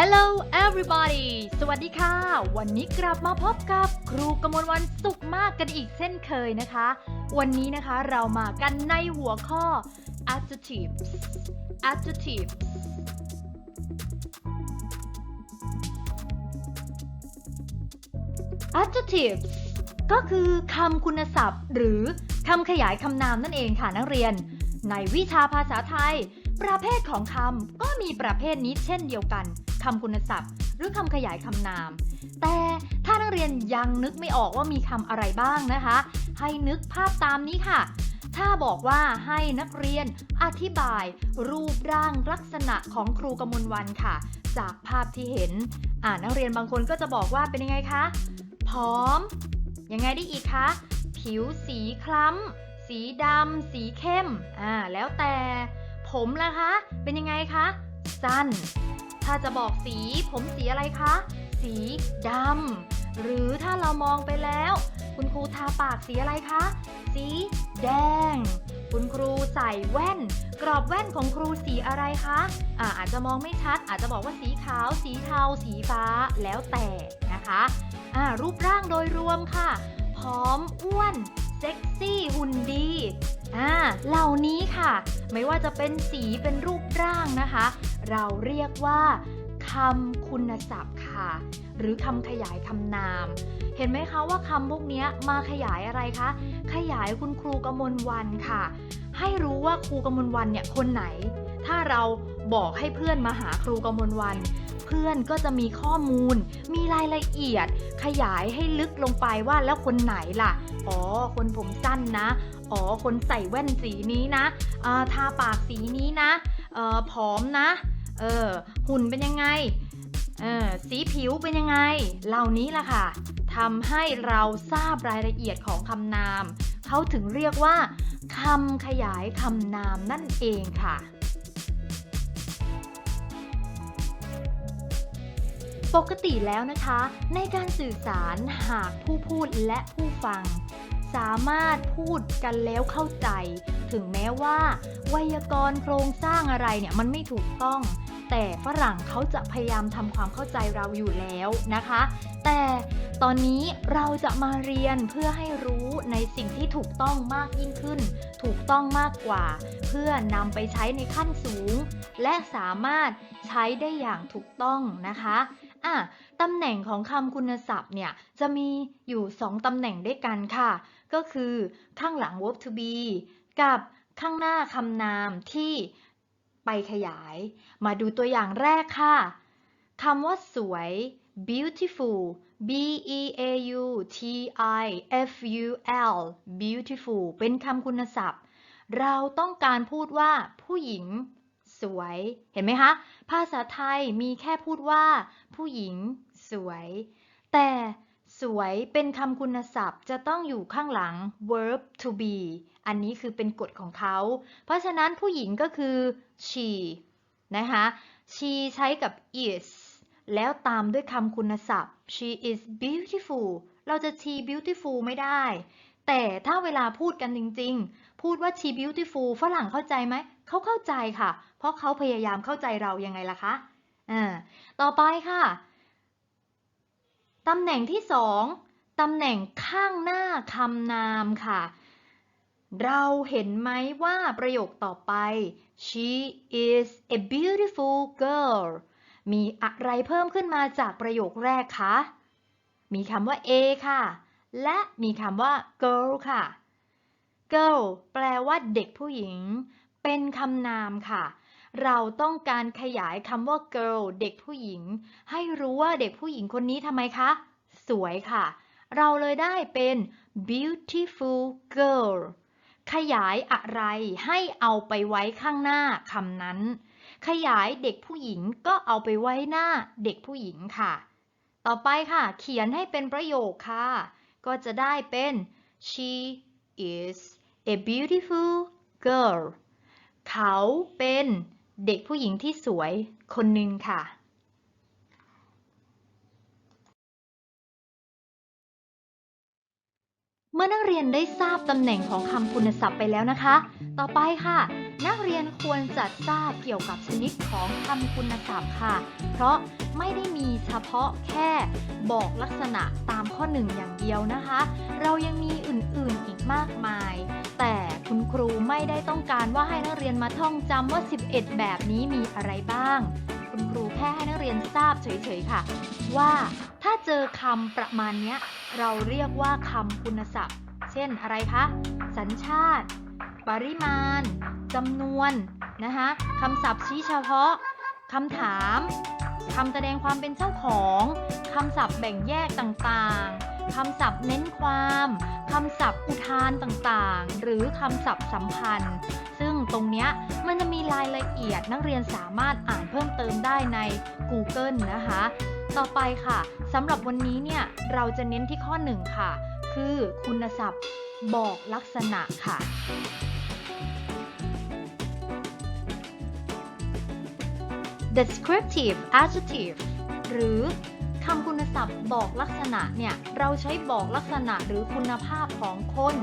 Hello everybody สวัสดีค่ะ วันนี้กลับมาพบกับครูกมลวันสุขมากกันอีกเช่นเคยนะคะ วันนี้นะคะเรามากันในหัวข้อ adjectives adjectives adjectives ก็คือคำคุณศัพท์ หรือคำขยายคำนามนั่นเองค่ะนักเรียน ในวิชาภาษาไทย ประเภทของคำก็มีประเภทนี้เช่นเดียวกัน คำคุณศัพท์ หรือคำขยายคำนาม แต่ถ้านักเรียนยังนึกไม่ออกว่ามีคำอะไรบ้างนะคะ ให้นึกภาพตามนี้ค่ะ ถ้าบอกว่าให้นักเรียนอธิบาย รูปร่างลักษณะของครูกมลวันค่ะ จากภาพที่เห็น อ่านักเรียนบางคนก็จะบอกว่าเป็นยังไงคะผอม ยังไงได้อีกคะ ผิวสีคล้ำ สีดำ สีเข้ม อ่า แล้วแต่ ผมล่ะคะ เป็นยังไงคะ สั้น ถ้าจะบอกสี ผมสีอะไรคะ สีดำหรือถ้าเรามองไปแล้ว คุณครูทาปากสีอะไรคะ สีแดง คุณครูใส่แว่น กรอบแว่นของครูสีอะไรคะอาอาจจะมองไม่ชัด อาจจะบอกว่าสีขาว สีเทา สีฟ้าแล้วแต่นะคะอ่ารูปร่างโดยรวมค่ะผอมอ้วน เซ็กซี่หุ่นดีอ่าเหล่านี้ค่ะ ไม่ว่าจะเป็นสีเป็นรูปร่างนะคะ เราเรียกว่าคำคุณศัพท์ค่ะ หรือคำขยายคำนาม เห็นไหมคะว่าคำพวกนี้มาขยายอะไรคะ ขยายคุณครูกมลวันค่ะ ให้รู้ว่าครูกมลวันเนี่ยคนไหน ถ้าเราบอกให้เพื่อนมาหาครูกมลวัน พื่อนก็จะมีข้อมูล มีรายละเอียด ขยายให้ลึกลงไปว่าแล้วคนไหนล่ะ อ๋อ คนผมสั้นนะ อ๋อ คนใส่แว่นสีนี้นะอทาปากสีนี้นะเออผอมนะ เออ หุ่นเป็นยังไง เออ สีผิวเป็นยังไง เหล่านี้ล่ะค่ะทำให้เราทราบรายละเอียดของคำนาม เขาถึงเรียกว่าคำขยายคำนามนั่นเองค่ะ ปกติแล้วนะคะ ในการสื่อสารหากผู้พูดและผู้ฟัง สามารถพูดกันแล้วเข้าใจ ถึงแม้ว่า ไวยากรณ์โครงสร้างอะไรเนี่ยมันไม่ถูกต้อง แต่ฝรั่งเขาจะพยายามทำความเข้าใจเราอยู่แล้วนะคะ แต่ตอนนี้เราจะมาเรียนเพื่อให้รู้ในสิ่งที่ถูกต้องมากยิ่งขึ้น ถูกต้องมากกว่า เพื่อนำไปใช้ในขั้นสูง และสามารถใช้ได้อย่างถูกต้องนะคะ อะตำแหน่งของคำคุณศัพท์เนี่ย จะมีอยู่ 2ตำแหน่งด้วยกันค่ะ ก็คือข้างหลัง verb to be กับข้างหน้าคำนามที่ไปขยาย มาดูตัวอย่างแรกค่ะคำว่าสวย beautiful b e a u t i f u l beautiful เป็นคำคุณศัพท์ เราต้องการพูดว่าผู้หญิงสวย เห็นไหมคะ ภาษาไทยมีแค่พูดว่า ผู้หญิง สวย แต่สวยเป็นคำคุณศัพท์จะต้องอยู่ข้างหลัง verb to be อันนี้คือเป็นกฎของเขา เพราะฉะนั้นผู้หญิงก็คือ she นะคะ she ใช้กับ is แล้วตามด้วยคำคุณศัพท์ she is beautiful เราจะ she beautiful ไม่ได้ แต่ถ้าเวลาพูดกันจริง ๆ พูดว่า she beautiful ฝรั่งเข้าใจไหม เขาเข้าใจค่ะ เพราะเขาพยายามเข้าใจเรายังไงล่ะคะอ่าต่อไปค่ะ ตำแหน่งที่สองตำแหน่งข้างหน้าคำนามค่ะ เราเห็นไหมว่าประโยคต่อไป she is a beautiful girl มีอะไรเพิ่มขึ้นมาจากประโยคแรกคะ มีคำว่า a ค่ะ และมีคำว่า girl ค่ะ girl แปลว่าเด็กผู้หญิง เป็นคำนามค่ะ เราต้องการขยายคำว่า girl เด็กผู้หญิง ให้รู้ว่าเด็กผู้หญิงคนนี้ทำไมคะ สวยค่ะ เราเลยได้เป็น beautiful girl ขยายอะไรให้เอาไปไว้ข้างหน้าคำนั้น ขยายเด็กผู้หญิงก็เอาไปไว้หน้าเด็กผู้หญิงค่ะ ต่อไปค่ะ เขียนให้เป็นประโยคค่ะ ก็จะได้เป็น she is a beautiful girl เขาเป็นเด็กผู้หญิงที่สวยคนหนึ่งค่ะ เมื่อนักเรียนได้ทราบตำแหน่งของคำคุณศัพท์ไปแล้วนะคะ ต่อไปค่ะ นักเรียนควรจะทราบเกี่ยวกับชนิดของคำคุณศัพท์ค่ะ เพราะไม่ได้มีเฉพาะแค่บอกลักษณะตามข้อหนึ่งอย่างเดียวนะคะ เรายังมีอื่นๆอีกมากมาย แต่คุณครูไม่ได้ต้องการว่าให้นักเรียนมาท่องจำว่า 11 แบบนี้มีอะไรบ้าง คุณครูแค่ให้นักเรียนทราบเฉยๆค่ะ ว่าถ้าเจอคำประมาณนี้เราเรียกว่าคำคุณศัพท์ เช่นอะไรคะ สัญชาติ ปริมาณจำนวนนะคะคำศัพท์ชี้เฉพาะคำถามคำแสดงความเป็นเจ้าของคำศัพท์แบ่งแยกต่างๆคำศัพท์เน้นความคำศัพท์อุทานต่างๆ หรือคำศัพท์สัมพันธ์ ซึ่งตรงเนี้ยมันจะมีรายละเอียดนักเรียนสามารถอ่านเพิ่มเติมได้ใน Google นะคะ ต่อไปค่ะสำหรับวันนี้เนี่ยเราจะเน้นที่ข้อหนึ่งค่ะ คือคุณศัพท์บอกลักษณะค่ะ descriptive adjective หรือคำคุณศัพท์บอกลักษณะเนี่ย เราใช้บอกลักษณะหรือคุณภาพของคน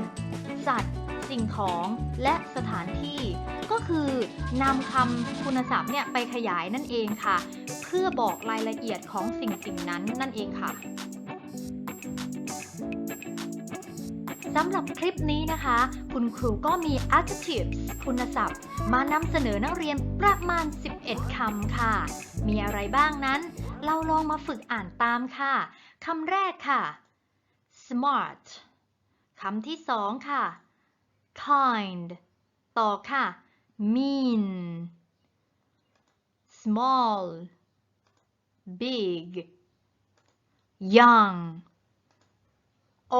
สัตว์ สิ่งของและสถานที่ ก็คือนำคำคุณศัพท์เนี่ยไปขยายนั่นเองค่ะ เพื่อบอกรายละเอียดของสิ่งสิ่งนั้นนั่นเองค่ะ สำหรับคลิปนี้นะคะ คุณครูก็มี adjectives คุณศัพท์ มานำเสนอนักเรียนประมาณ 11 คำค่ะ มีอะไรบ้างนั้น เราลองมาฝึกอ่านตามค่ะ คำแรกค่ะ smart คำที่สองค่ะ kind ต่อค่ะ mean small big young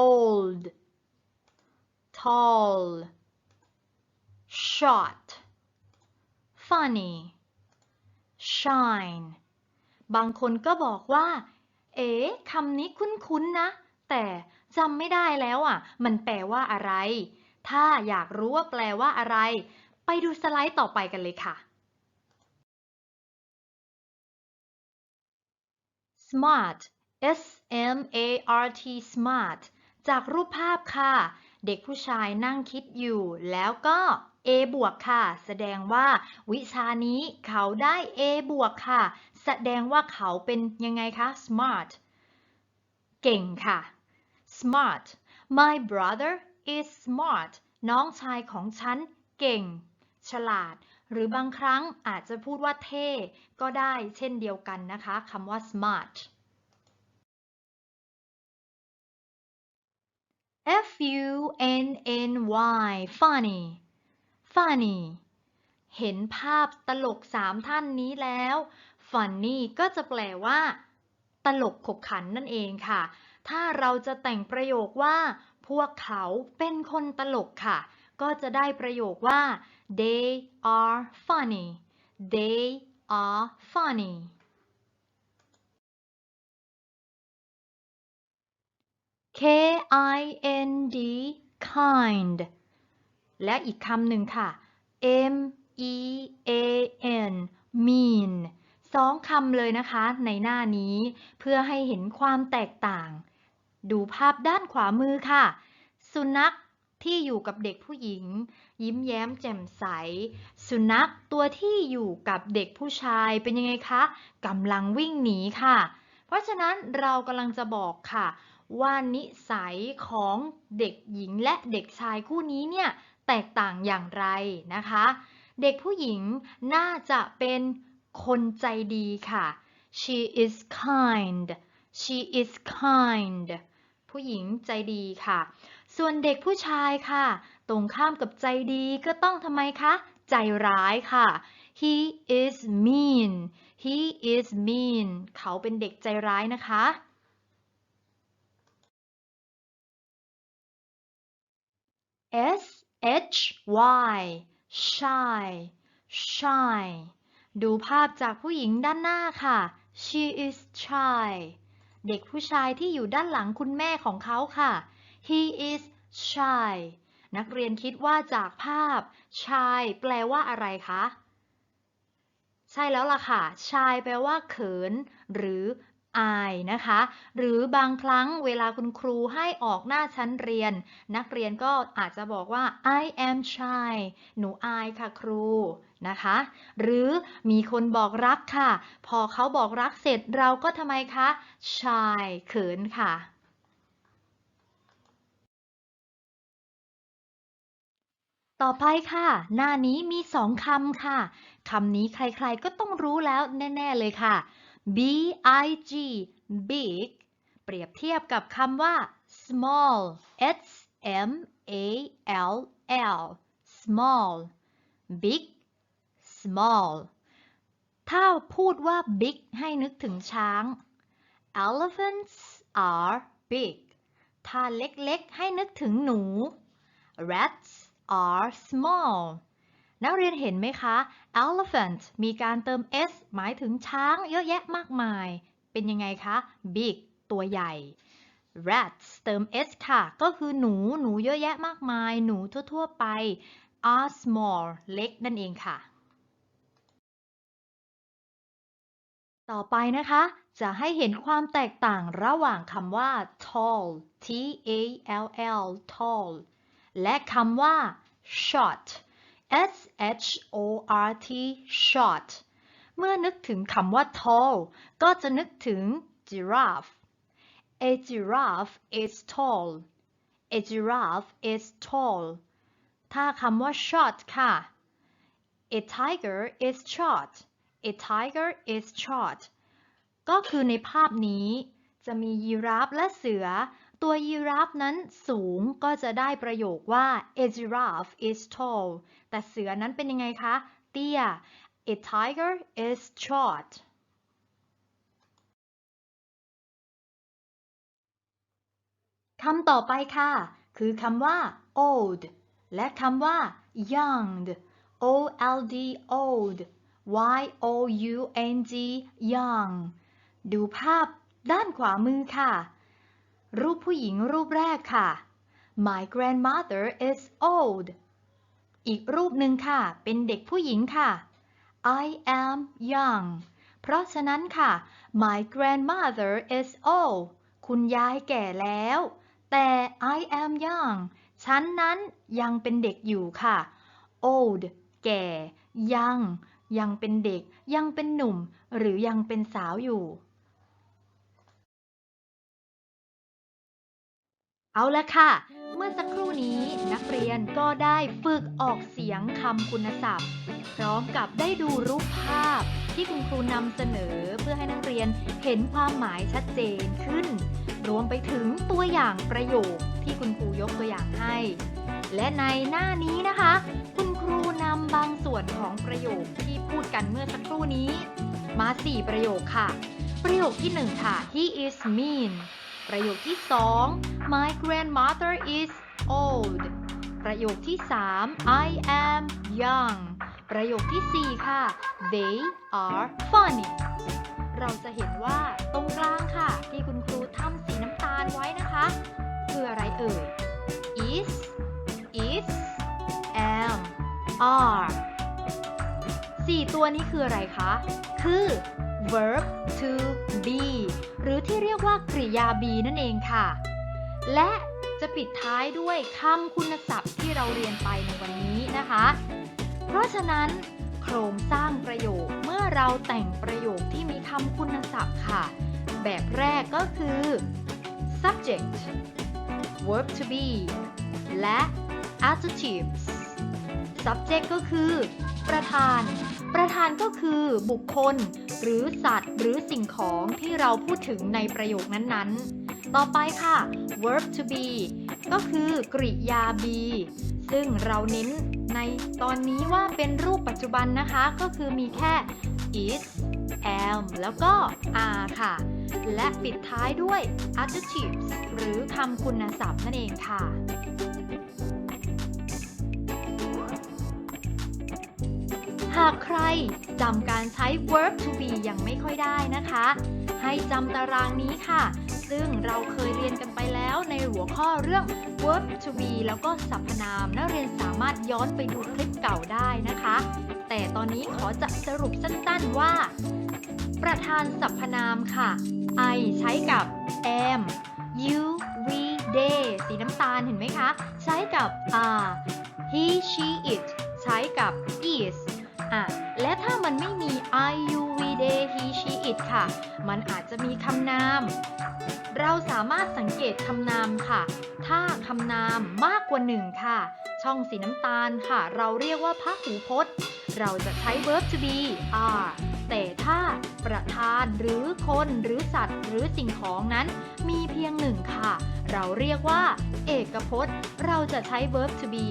old tall short funny shine บางคนก็บอกว่า เอ๋คำนี้คุ้นๆนะ แต่จำไม่ได้แล้วอะ มันแปลว่าอะไร ถ้าอยากรู้ว่าแปลว่าอะไร ไปดูสไลด์ต่อไปกันเลยค่ะ smart s m a r t smart จากรูปภาพค่ะ เด็กผู้ชายนั่งคิดอยู่ แล้วก็ A บวกค่ะ แสดงว่า วิชานี้เขาได้ A บวกค่ะ แสดงว่าเขาเป็นยังไงคะ smart เก่งค่ะ smart my brother is smart น้องชายของฉันเก่ง ฉลาด หรือบางครั้งอาจจะพูดว่าเท่ ก็ได้เช่นเดียวกันนะคะคำว่า smart F U N N Y funny funny เห็นภาพตลกสามท่านนี้แล้ว funny ก็จะแปลว่า ตลกขบขันนั่นเองค่ะ ถ้าเราจะแต่งประโยคว่า พวกเขาเป็นคนตลกค่ะ ก็จะได้ประโยคว่า they are funny they are funny K I N D kind และอีกคำหนึ่งค่ะ M E A N mean สองคำเลยนะคะในหน้านี้เพื่อให้เห็นความแตกต่าง ดูภาพด้านขวามือค่ะ สุนัขที่อยู่กับเด็กผู้หญิง ยิ้มแย้มแจ่มใส สุนัขตัวที่อยู่กับเด็กผู้ชายเป็นยังไงคะกำลังวิ่งหนีค่ะ เพราะฉะนั้นเรากำลังจะบอกค่ะ ว่านิสัยของเด็กหญิงและเด็กชายคู่นี้เนี่ยแตกต่างอย่างไรนะคะ เด็กผู้หญิงน่าจะเป็นคนใจดีค่ะ she is kind she is kind ผู้หญิงใจดีค่ะ ส่วนเด็กผู้ชายค่ะ ตรงข้ามกับใจดีก็ต้องทำไมคะ ใจร้ายค่ะ he is mean he is mean เขาเป็นเด็กใจร้ายนะคะ S H Y shy shy ดูภาพจากผู้หญิงด้านหน้าค่ะ she is shy เด็กผู้ชายที่อยู่ด้านหลังคุณแม่ของเขาค่ะ he is shy นักเรียนคิดว่าจากภาพ shy แปลว่าอะไรคะ ใช่แล้วล่ะค่ะ shy แปลว่าเขิน หรือ อายนะคะ หรือบางครั้งเวลาคุณครูให้ออกหน้าชั้นเรียน นักเรียนก็อาจจะบอกว่า I am shy หนูอายค่ะครูนะคะ หรือมีคนบอกรักค่ะ พอเขาบอกรักเสร็จเราก็ทำไมคะ shy เขินค่ะ ต่อไปค่ะ หน้านี้มีสองคำค่ะคำนี้ใครๆก็ต้องรู้แล้วแน่ ๆ เลยค่ะ B I G big เปรียบเทียบกับคำว่า small S M A L L small big small ถ้าพูดว่า big ให้นึกถึงช้าง elephants are big ถ้าเล็กๆ ให้นึกถึงหนู rats are small นักเรียนเห็นไหมคะ elephant มีการเติม s หมายถึงช้างเยอะแยะมากมาย เป็นยังไงคะ big ตัวใหญ่ rats เติม s ค่ะ ก็คือหนู หนูเยอะแยะมากมาย หนูทั่ว ๆ ไป are small เล็กนั่นเองค่ะ ต่อไปนะคะ จะให้เห็นความแตกต่างระหว่างคำว่า tall t a l l tall และคำว่า short s h o r t short เมื่อนึกถึงคำว่า tall ก็จะนึกถึง giraffe a giraffe is tall a giraffe is tall ถ้าคำว่า short ค่ะ a tiger is short a tiger is short ก็คือในภาพนี้จะมียีราฟและเสือ ตัวยีราฟนั้นสูงก็จะได้ประโยคว่า a giraffe is tall แต่เสือนั้นเป็นยังไงคะ เตี้ย a tiger is short คำต่อไปค่ะ คือคำว่า old และคำว่า young o l d old y o u n g young ดูภาพด้านขวามือค่ะ รูปผู้หญิงรูปแรกค่ะ My grandmother is old อีกรูปหนึ่งค่ะ เป็นเด็กผู้หญิงค่ะ I am young เพราะฉะนั้นค่ะ My grandmother is old คุณยายแก่แล้ว แต่ I am young ฉันนั้นยังเป็นเด็กอยู่ค่ะ old แก่ young ยังเป็นเด็ก ยังเป็นหนุ่ม หรือยังเป็นสาวอยู่ เอาละค่ะ เมื่อสักครู่นี้นักเรียนก็ได้ฝึกออกเสียงคำคุณศัพท์ พร้อมกับได้ดูรูปภาพที่คุณครูนำเสนอเพื่อให้นักเรียนเห็นความหมายชัดเจนขึ้น รวมไปถึงตัวอย่างประโยคที่คุณครูยกตัวอย่างให้ และในหน้านี้นะคะ คุณครูนำบางส่วนของประโยคที่พูดกันเมื่อสักครู่นี้ มา 4 ประโยคค่ะ ประโยคที่ 1 ค่ะ he is mean ประโยคที่ 2 my grandmother is old ประโยคที่ 3 I am young ประโยคที่ 4 ค่ะ they are funny เราจะเห็นว่าตรงกลางค่ะ ที่คุณครูทำสีน้ำตาลไว้นะคะ คืออะไรเอ่ย is is am are สี่ตัวนี้คืออะไรคะ คือ verb to B หรือที่เรียกว่ากริยา B นั่นเองค่ะ และจะปิดท้ายด้วยคำคุณศัพท์ที่เราเรียนไปในวันนี้นะคะ เพราะฉะนั้น โครงสร้างประโยคเมื่อเราแต่งประโยคที่มีคำคุณศัพท์ค่ะ แบบแรกก็คือ subject verb to be และ adjectives subject ก็คือ ประธาน ประธานก็คือบุคคล หรือสัตว์ หรือสิ่งของที่เราพูดถึงในประโยคนั้นๆ ต่อไปค่ะ verb to be ก็คือกริยา be ซึ่งเราเน้นในตอนนี้ว่าเป็นรูปปัจจุบันนะคะ ก็คือมีแค่ is am แล้วก็ are ค่ะ และปิดท้ายด้วย adjectives หรือคำคุณศัพท์นั่นเองค่ะากใครจำการใช้ verb to be ยังไม่ค่อยได้นะคะ ให้จำตารางนี้ค่ะ ซึ่งเราเคยเรียนกันไปแล้วในหัวข้อเรื่อง verb to be แล้วก็สรรพนาม นักเรียนสามารถย้อนไปดูคลิปเก่าได้นะคะ แต่ตอนนี้ขอจะสรุปสั้นๆว่า ประธานสรรพนามค่ะ I ใช้กับ am you we they สีน้ำตาลเห็นไหมคะ ใช้กับ are he she it ใช้กับ is อะและถ้ามันไม่มี I you we they he she it ค่ะ มันอาจจะมีคำนาม เราสามารถสังเกตคำนามค่ะ ถ้าคำนามมากกว่าหนึ่งค่ะ ช่องสีน้ำตาลค่ะ เราเรียกว่าพหูพจน์ เราจะใช้ verb to be are แต่ถ้าประธานหรือคนหรือสัตว์ หรือสิ่งของนั้น มีเพียงหนึ่งค่ะ เราเรียกว่า เอกพจน์ เราจะใช้ verb to be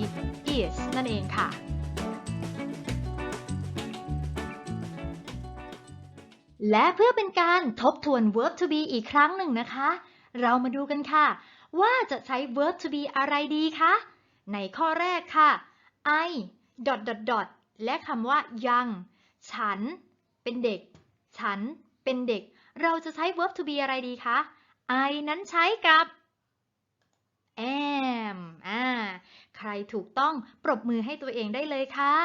is นั่นเองค่ะ และเพื่อเป็นการทบทวน verb to be อีกครั้งหนึ่งนะคะ เรามาดูกันค่ะ ว่าจะใช้ verb to be อะไรดีคะ ในข้อแรกค่ะ I dot dot dot และคำว่ายัง ฉัน เป็นเด็ก ฉัน เป็นเด็ก เราจะใช้ verb to be อะไรดีคะ I นั้นใช้กับ am อ่า ใครถูกต้องปรบมือให้ตัวเองได้เลยค่ะ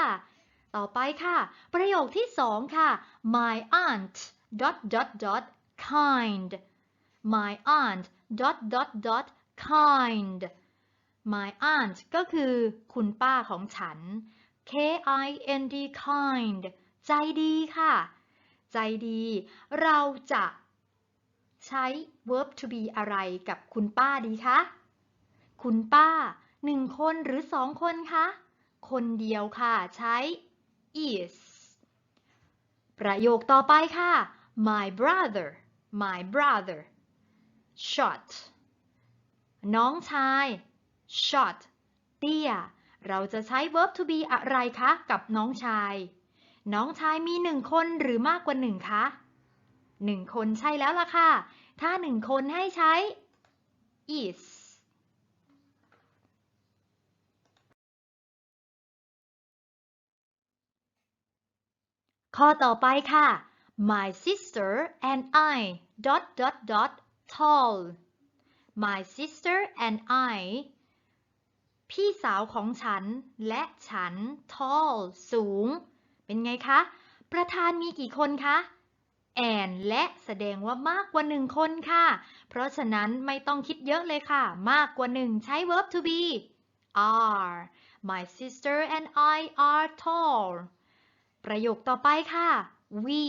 ต่อไปค่ะ ประโยคที่สองค่ะ my aunt dot dot dot kind my aunt dot dot dot kind my aunt ก็คือคุณป้าของฉัน K I N D kind ใจดีค่ะ ใจดี เราจะใช้ verb to be อะไรกับคุณป้าดีคะ คุณป้าหนึ่งคนหรือสองคนคะ คนเดียวค่ะใช้ is ประโยคต่อไปค่ะ my brother my brother short น้องชาย short เตี้ย เราจะใช้ verb to be อะไรคะกับน้องชาย น้องชายมีหนึ่งคนหรือมากกว่าหนึ่งคะหนึ่งคนใช่แล้วล่ะค่ะ ถ้าหนึ่งคนให้ใช้ is ข้อต่อไปค่ะ my sister and I dot dot dot tall my sister and I พี่สาวของฉันและฉัน tall สูง เป็นไงคะ ประธานมีกี่คนคะ and และแสดงว่ามากกว่าหนึ่งคนค่ะ เพราะฉะนั้นไม่ต้องคิดเยอะเลยค่ะ มากกว่าหนึ่งใช้ verb to be are my sister and I are tall ประโยคต่อไปค่ะ we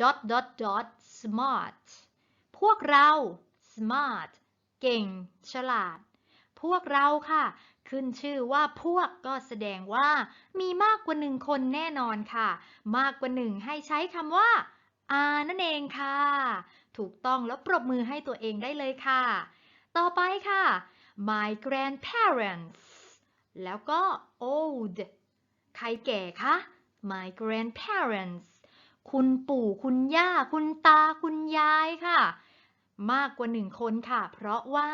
dot dot dot smart พวกเรา smart เก่ง ฉลาด พวกเราค่ะ ขึ้นชื่อว่าพวกก็แสดงว่า มีมากกว่าหนึ่งคนแน่นอนค่ะ มากกว่าหนึ่งให้ใช้คำว่า are นั่นเองค่ะ ถูกต้องแล้วปรบมือให้ตัวเองได้เลยค่ะ ต่อไปค่ะ my grandparents แล้วก็ old ใครแก่คะ my grandparents คุณปู่คุณย่า คุณตาคุณยายค่ะ มากกว่าหนึ่งคนค่ะ เพราะว่า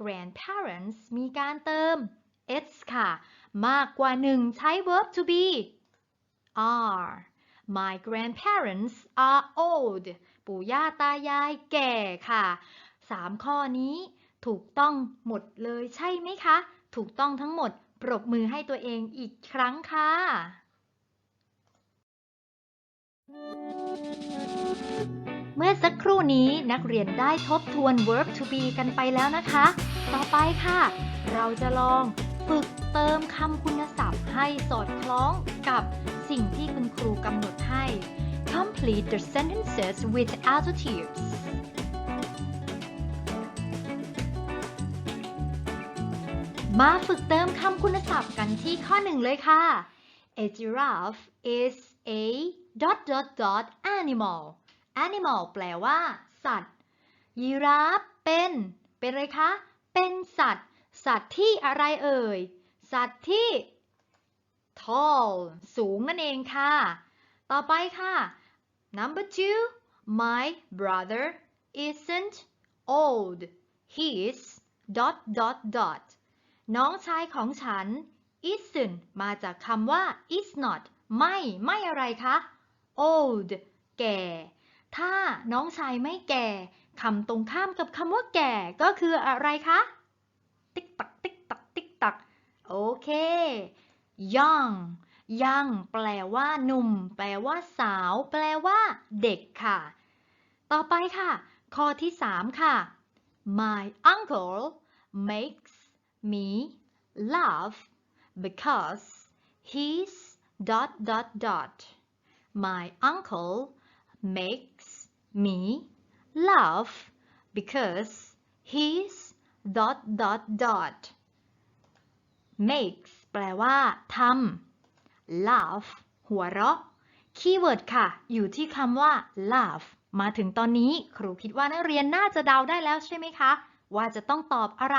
grandparents มีการเติม s ค่ะ มากกว่าหนึ่งใช้ verb to be are my grandparents are old ปู่ย่าตายายแก่ค่ะสามข้อนี้ถูกต้องหมดเลยใช่ไหมคะ ถูกต้องทั้งหมด ปรบมือให้ตัวเองอีกครั้งค่ะ เมื่อสักครู่นี้นักเรียนได้ทบทวน verb to be กันไปแล้วนะคะ ต่อไปค่ะ เราจะลองฝึกเติมคำคุณศัพท์ให้สอดคล้องกับสิ่งที่คุณครูกำหนดให้ complete the sentences with adjectives มาฝึกเติมคำคุณศัพท์กันที่ข้อหนึ่งเลยค่ะ A giraffe is a dot dot dot animal animal แปลว่า สัตว์ ยีราฟเป็น เป็นอะไรคะ เป็นสัตว์ สัตว์ที่อะไรเอ่ย สัตว์ที่ tall สูงนั่นเองค่ะ ต่อไปค่ะ number two my brother isn't old he's dot dot dot น้องชายของฉัน isn't มาจากคำว่า is not ไม่ ไม่อะไรคะ old แก่ ถ้าน้องชายไม่แก่คำตรงข้ามกับคำว่าแก่ก็คืออะไรคะ ติ๊กตักติ๊กตักติ๊กตัก โอเค young young แปลว่าหนุ่ม แปลว่าสาว แปลว่า เด็กค่ะ ต่อไปค่ะ ข้อที่ 3 ค่ะ My uncle makes me laugh because he's dot dot dot My uncle makes me laugh because he's dot dot dot makes แปลว่าทำ laugh หัวเราะ คีย์เวิร์ดค่ะ อยู่ที่คำว่า laugh มาถึงตอนนี้ครูคิดว่านักเรียนน่าจะเดาได้แล้วใช่ไหมคะ ว่าจะต้องตอบอะไร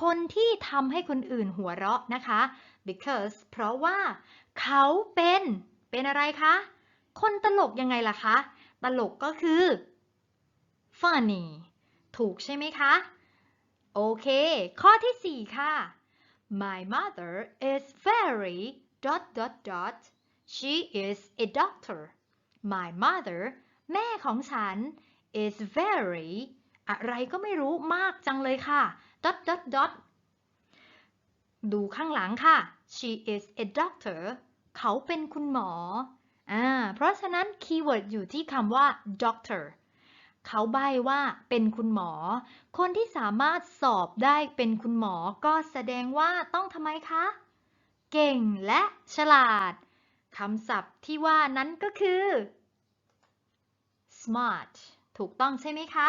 คนที่ทำให้คนอื่นหัวเราะนะคะ because เพราะว่า เขาเป็น เป็นอะไรคะ คนตลกยังไงล่ะคะ ตลกก็คือ funny ถูกใช่ไหมคะ โอเค ข้อที่ 4 ค่ะ My mother is very dot dot dot she is a doctor My mother แม่ของฉัน is very อะไรก็ไม่รู้มากจังเลยค่ะ dot dot dot ดูข้างหลังค่ะ she is a doctor เขาเป็นคุณหมออ่าเพราะฉะนั้นคีย์เวิร์ดอยู่ที่คำว่า doctor เขาใบ้ว่าเป็นคุณหมอ คนที่สามารถสอบได้เป็นคุณหมอก็แสดงว่าต้องทำไมคะ เก่งและฉลาดคำศัพท์ที่ว่านั้นก็คือ smart ถูกต้องใช่ไหมคะ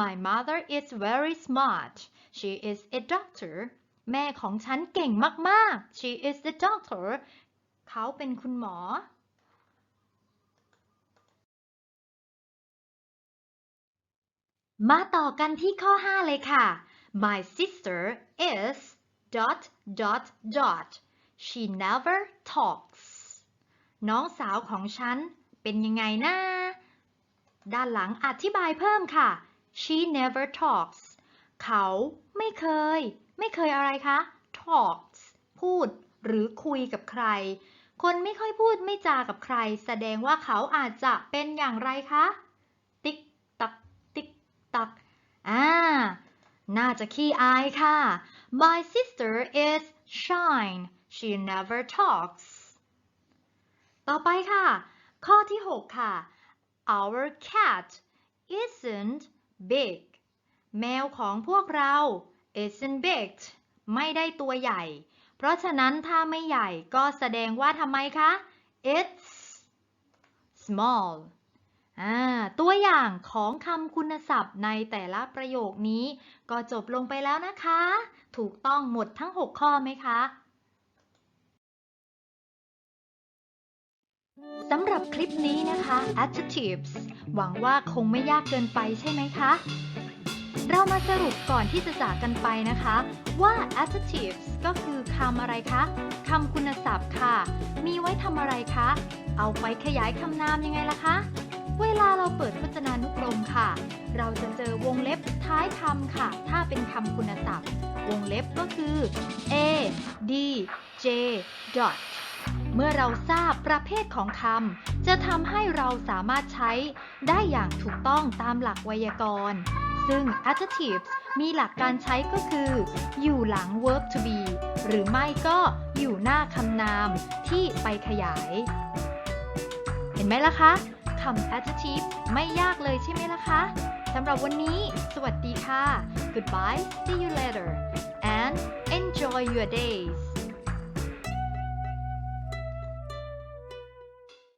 My mother is very smart she is a doctor แม่ของฉันเก่งมาก ๆ she is a doctor เขาเป็นคุณหมอมาต่อกันที่ข้อ 5 เลยค่ะ My sister is dot dot dot she never talks น้องสาวของฉันเป็นยังไงนะ ด้านหลังอธิบายเพิ่มค่ะ she never talks เขาไม่เคย ไม่เคยอะไรคะ talks พูดหรือคุยกับใคร คนไม่ค่อยพูดไม่จากับใคร แสดงว่าเขาอาจจะเป็นอย่างไรคะ ติ๊กตัก ติ๊กตัก อ่า น่าจะขี้อายค่ะ My sister is shy she never talks ต่อไปค่ะ ข้อที่ 6 ค่ะ Our cat isn't big แมวของพวกเรา isn't big ไม่ได้ตัวใหญ่ เพราะฉะนั้นถ้าไม่ใหญ่ก็แสดงว่าทำไมคะ it's small อ่าตัวอย่างของคำคุณศัพท์ในแต่ละประโยคนี้ ก็จบลงไปแล้วนะคะ ถูกต้องหมดทั้ง 6 ข้อไหมคะสำหรับคลิปนี้นะคะ adjectives หวังว่าคงไม่ยากเกินไปใช่ไหมคะ เรามาสรุปก่อนที่จะจากกันไปนะคะ ว่า adjectives ก็คือคำอะไรคะ คำคุณศัพท์ค่ะ มีไว้ทำอะไรคะ เอาไว้ขยายคำนามยังไงล่ะคะ เวลาเราเปิดพจนานุกรมค่ะ เราจะเจอวงเล็บท้ายคำค่ะ ถ้าเป็นคำคุณศัพท์ วงเล็บก็คือ a d j dot เมื่อเราทราบประเภทของคำจะทำให้เราสามารถใช้ได้อย่างถูกต้องตามหลักไวยากรณ์ ซึ่ง adjectives มีหลักการใช้ก็คือ อยู่หลัง verb to be หรือไม่ก็อยู่หน้าคำนามที่ไปขยาย เห็นไหมล่ะคะคำ adjective ไม่ยากเลยใช่ไหมล่ะคะสำหรับวันนี้ สวัสดีค่ะ goodbye see you later and enjoy your days